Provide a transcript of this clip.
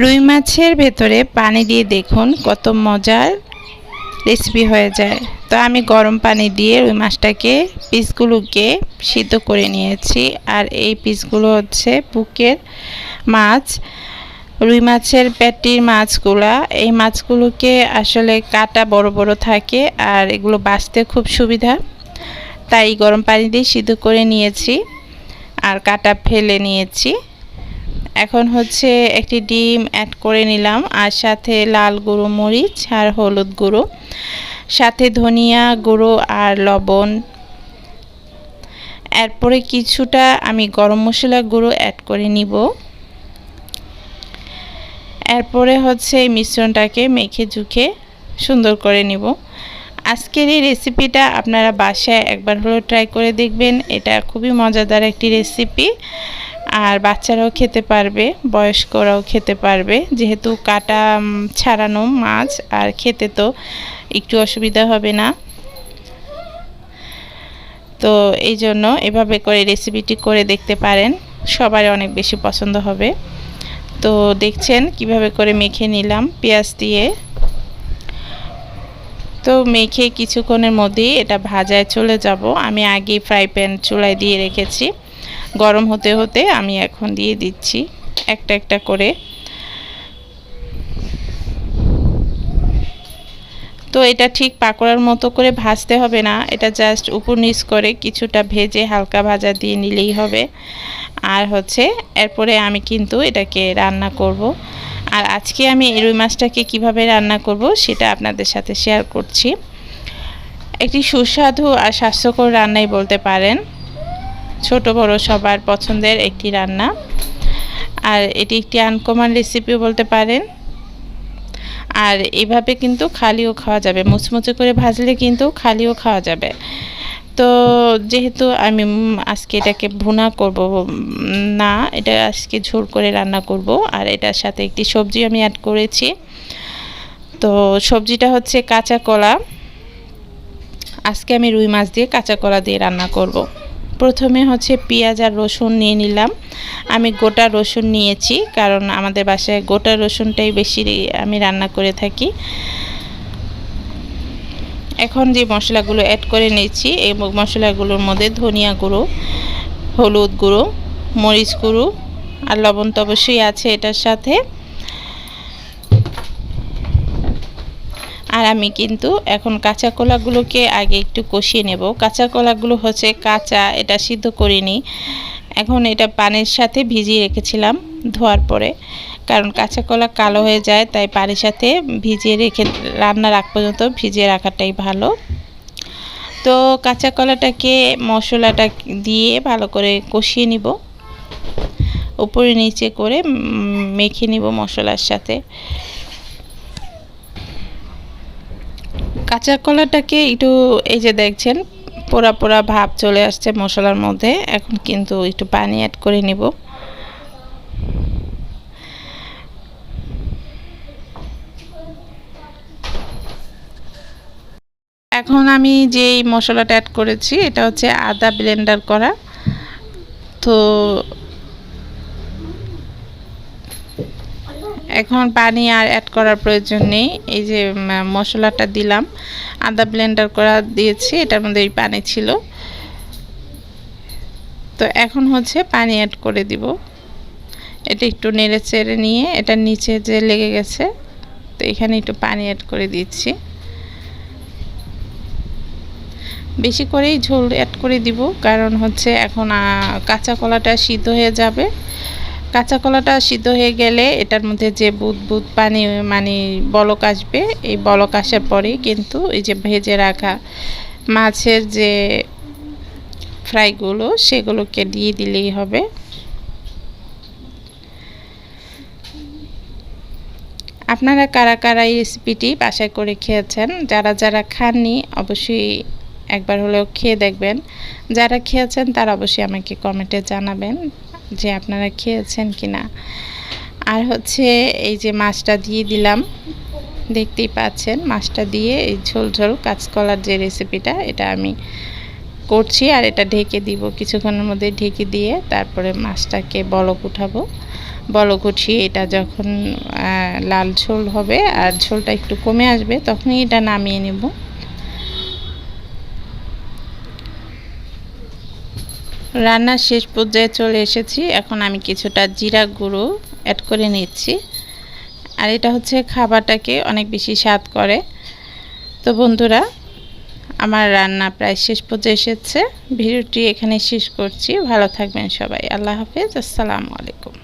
রুই মাছের ভেতরে পানি দিয়ে দেখুন কত মজার রেসিপি হয়ে যায়। তো আমি গরম পানি দিয়ে রুই মাছটাকে পিসগুলোকে সিদ্ধ করে নিয়েছি। আর এই পিসগুলো হচ্ছে বুকের মাছ। রুই মাছের পেটির মাছগুলা, এই মাছগুলোকে আসলে কাটা বড় বড় থাকে আর এগুলো বাছতে খুব সুবিধা। তাই গরম পানি দিয়ে সিদ্ধ করে নিয়েছি আর কাটা ফেলে নিয়েছি। এখন হচ্ছে একটি ডিম অ্যাড করে নিলাম, আর সাথে লাল গুঁড়ো মরিচ আর হলুদ গুঁড়ো, সাথে ধনিয়া গুঁড়ো আর লবণ। এরপরে কিছুটা আমি গরম মশলা গুঁড়ো অ্যাড করে নিব। এরপরে হচ্ছে এই মিশ্রণটাকে মেখে ঝুঁকে সুন্দর করে নিব। আজকের এই রেসিপিটা আপনারা বাসায় একবার হলেও ট্রাই করে দেখবেন। এটা খুবই মজাদার একটি রেসিপি আর বাচ্চারাও খেতে পারবে, বয়স্করাও খেতে পারবে। যেহেতু কাটা ছাড়ানো মাছ, আর খেতে তো একটু অসুবিধা হবে না। তো এই জন্য এভাবে করে রেসিপিটি করে দেখতে পারেন। সবার অনেক বেশি পছন্দ হবে। তো দেখছেন কীভাবে করে মেখে নিলাম পেঁয়াজ দিয়ে। তো মেখে কিছুক্ষণের মধ্যেই এটা ভাজায় চলে যাব। আমি আগে ফ্রাই প্যান চুলায় দিয়ে রেখেছি। গরম হতে হতে আমি এখন দিয়ে দিচ্ছি একটা একটা করে। তো এটা ঠিক পাকোড়ার মতো করে ভাজতে হবে না, এটা জাস্ট উপর নিচ করে কিছুটা ভেজে হালকা ভাজা দিয়ে নিলেই হবে। আর হচ্ছে এরপরে আমি কিন্তু এটাকে রান্না করব। আর আজকে আমি রুই মাছটাকে কীভাবে রান্না করব সেটা আপনাদের সাথে শেয়ার করছি। একটি সুস্বাদু আর স্বাস্থ্যকর রান্নাই বলতে পারেন। ছোট বড় সবার পছন্দের একটি রান্না। আর এটি একটি আনকমন রেসিপিও বলতে পারেন। আর এভাবে কিন্তু খালিও খাওয়া যাবে। মুচমুচে করে ভাজলে কিন্তু খালিও খাওয়া যাবে। তো যেহেতু আমি আজকে এটাকে ভুনা করব, না, এটা আজকে ঝোল করে রান্না করব। আর এটার সাথে একটি সবজি আমি অ্যাড করেছি। তো সবজিটা হচ্ছে কাঁচা কলা। আজকে আমি রুই মাছ দিয়ে কাঁচা কলা দিয়ে রান্না করব। প্রথমে হচ্ছে পেঁয়াজ আর রসুন নিয়ে নিলাম। আমি গোটা রসুন নিয়েছি, কারণ আমাদের বাসায় গোটা রসুনটাই বেশি আমি রান্না করে থাকি। এখন যে মশলাগুলো অ্যাড করে নিয়েছি, এই মশলাগুলোর মধ্যে ধনিয়া গুঁড়ো, হলুদ গুঁড়ো, মরিচ গুঁড়ো আর লবণ তো অবশ্যই আছে এটার সাথে। আর আমি কিন্তু এখন কাঁচা কলাগুলোকে আগে একটু কষিয়ে নেব। কাঁচা কলাগুলো হচ্ছে কাঁচা, এটা সিদ্ধ করিনি। এখন এটা পানির সাথে ভিজিয়ে রেখেছিলাম ধোয়ার পরে। কারণ কাঁচা কলা কালো হয়ে যায়, তাই পানির সাথে ভিজিয়ে রেখে রান্নার আগ পর্যন্ত ভিজিয়ে রাখাটাই ভালো। তো কাঁচা কলাটাকে মশলাটা দিয়ে ভালো করে কষিয়ে নিব। উপরে নিচে করে মেখে নিব মশলার সাথে। কাঁচা কলাটাকে একটু এই যে দেখছেন, পোড়া পোড়া ভাব চলে আসছে মশলার মধ্যে। এখন কিন্তু একটু পানি অ্যাড করে নিব। এখন আমি যেই মশলাটা অ্যাড করেছি, এটা হচ্ছে আদা ব্লেন্ডার করা। তো এখন পানি আর অ্যাড করার প্রয়োজন নেই। এই যে মশলাটা দিলাম, আদা ব্লেন্ডার করা দিয়েছি, এটার মধ্যে এই পানি ছিল। তো এখন হচ্ছে পানি অ্যাড করে দিব। এটা একটু নেড়ে চেড়ে নিয়ে, এটা নিচে যে লেগে গেছে, তো এখানে একটু পানি অ্যাড করে দিচ্ছি। বেশি করেই ঝোল অ্যাড করে দিব, কারণ হচ্ছে এখন কাঁচা কলাটা সিদ্ধ হয়ে যাবে। কাঁচা কলাটা সিদ্ধ হয়ে গেলে এটার মধ্যে যে বুদ বুদ পানি মানে বলক আসবে, এই বলক আসার পরেই কিন্তু এই যে ভেজে রাখা মাছের যে ফ্রাইগুলো, সেগুলোকে দিয়ে দিলেই হবে। আপনারা কারা কারা এই রেসিপিটি বাসায় করে খেয়েছেন, যারা যারা খাননি অবশ্যই একবার হলেও খেয়ে দেখবেন। যারা খেয়েছেন তারা অবশ্যই আমাকে কমেন্টে জানাবেন। যে আপনারা খেয়েছেন কি না আর হচ্ছে এই যে মাছটা দিয়ে দিলাম, দেখতেই পাচ্ছেন, মাছটা দিয়ে এই ঝোল ঝোল কাঁচকলার যে রেসিপিটা এটা আমি করছি আর এটা ঢেকে দিব, কিছুক্ষণের মধ্যে ঢেকে দিয়ে তারপরে মাছটাকে বলক উঠাবো। বলক উঠিয়ে এটা যখন লাল ঝোল হবে আর ঝোলটা একটু কমে আসবে, তখনই এটা নামিয়ে নেব। রান্নার শেষ পর্যায়ে চলে এসেছি। এখন আমি কিছুটা জিরা গুঁড়ো অ্যাড করে নিচ্ছি। আর এটা হচ্ছে খাবারটাকে অনেক বেশি স্বাদ করে। তো বন্ধুরা, আমার রান্না প্রায় শেষ পর্যায়ে এসেছে। ভিডিওটি এখানে শেষ করছি। ভালো থাকবেন সবাই। আল্লাহ হাফেজ। আসসালামু আলাইকুম।